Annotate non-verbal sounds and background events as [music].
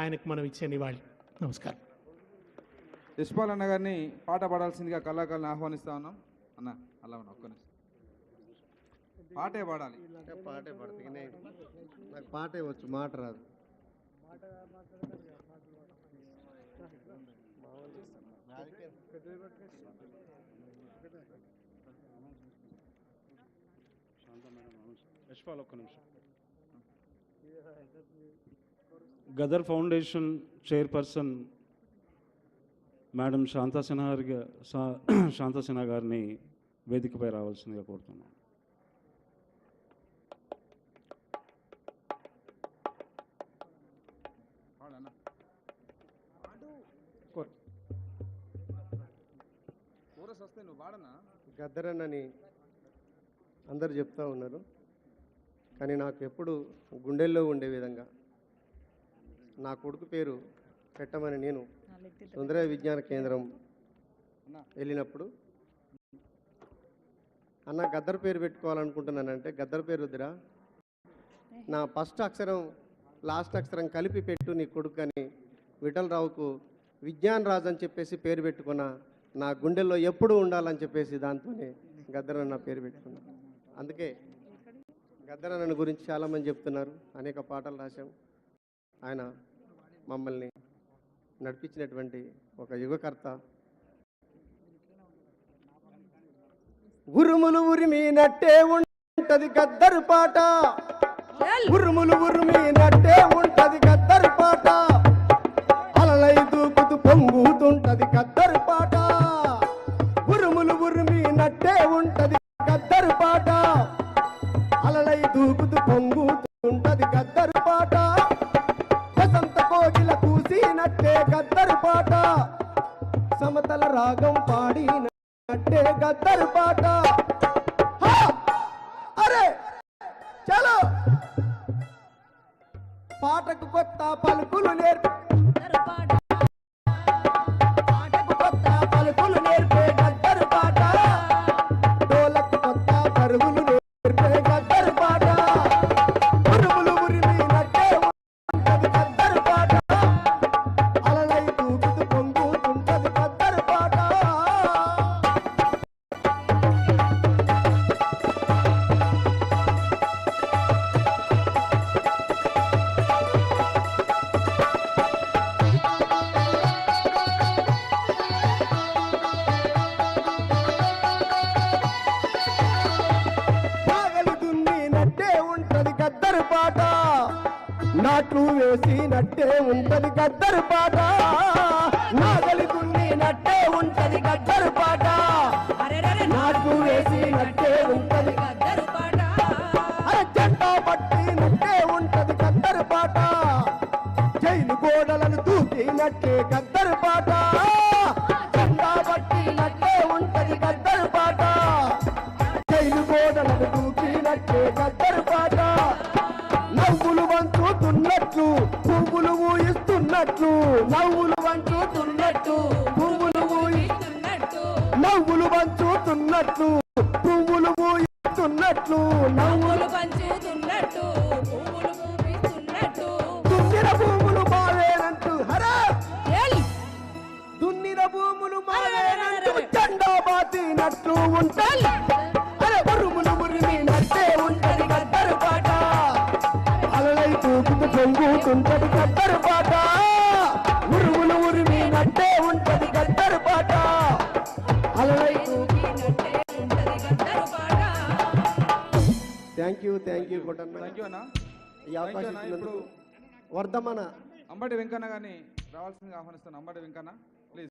ఆయనకు మనం ఇచ్చే నివాళి. నమస్కారం. యశ్పాల్ అన్న గారిని పాట పాడాల్సిందిగా కళాకారుని ఆహ్వానిస్తా ఉన్నాం. అన్న అలా ఉన్నా ఒక్క నిమిషం. పాటే పాడాలి. పాటే పడుతుంది నాకు పాటే వచ్చు మాట రాదు. యశ్పాల్ ఒక్క నిమిషం. Gaddar foundation chairperson madam Shanta Sinha [clears throat] Shanta Sinha గారిని వేదికపై రావాల్సిందిగా కోరుతున్నాను. పాడన్న అని గద్దరన్నని అందరు చెప్తా ఉన్నారు. కానీ నాకు ఎప్పుడు గుండెల్లో ఉండే విధంగా నా కొడుకు పేరు పెట్టమని నేను సుందర విజ్ఞాన కేంద్రం వెళ్ళినప్పుడు అన్న గద్దర్ పేరు పెట్టుకోవాలనుకుంటున్నానంటే గద్దర్ పేరు వద్దురా. నా ఫస్ట్ అక్షరం లాస్ట్ అక్షరం కలిపి పెట్టు నీ కొడుకు అని విఠలరావుకు విజ్ఞాన్ రాజ్ అని చెప్పేసి పేరు పెట్టుకున్న నా గుండెల్లో ఎప్పుడు ఉండాలని చెప్పేసి దాంతోనే గద్దరన్న పేరు పెట్టుకున్నా అందుకే గద్దరన్న గురించి చాలామంది చెప్తున్నారు అనేక పాటలు రాశాం. ఆయన మమ్మల్ని నడిపించినటువంటి ఒక యుగకర్త. ఉరుములు ఉరిమినట్టే ఉంటది గద్దరు పాట. ఉరుములు ఉరిమినట్టే ఉంటది గద్దరు పాట. పాడినట్టే గద్దరు పాట. సమతల రాగం పాడినట్టే గద్దరు పాట. అరే! చలో! పాటకు కొత్త పలుకులు నేర్పి నాట్లు వేసినట్టే ఉంటది గద్దరు పాట. నాగలి నట్టే ఉంటది గద్దరు పాట. నాట్లు వేసినట్టే ఉంటది అరే జెండా పట్టినట్టే ఉంటది గద్దరు పాట. జైలు గోడలను దూకినట్టే గద్దరు పాట. ఊయిస్తున్నట్లు నవ్వులు వంచుతున్నట్లు పువ్వులు ఊయి నవ్వులు వంచుతున్నట్లు పువ్వులు ఊయిస్తున్నట్లు నవ్వులు పంచుతున్నట్టు పువ్వులు పూపిస్తున్నట్టు దున్నిన భూములు మావేనంటూ హరా! దున్నిన భూములు మావేనంటూ జెండా బాతినట్లు ఉంటాయి అరే. ఉరుములు ఉరిమినట్టే ఉంటది గద్దరు పాట. అలలై తూకుతూ పొంగుతుంటది థ్యాంక్ యూ థ్యాంక్ యూ కొట్టన్న థ్యాంక్ యూ అన్న. ఈ అవకాశం. ఇచ్చినందుకు. వర్ధమన. అంబటి వెంకన్న గారిని రావాల్సిందిగా ఆహ్వానిస్తాను అంబటి వెంకన్న.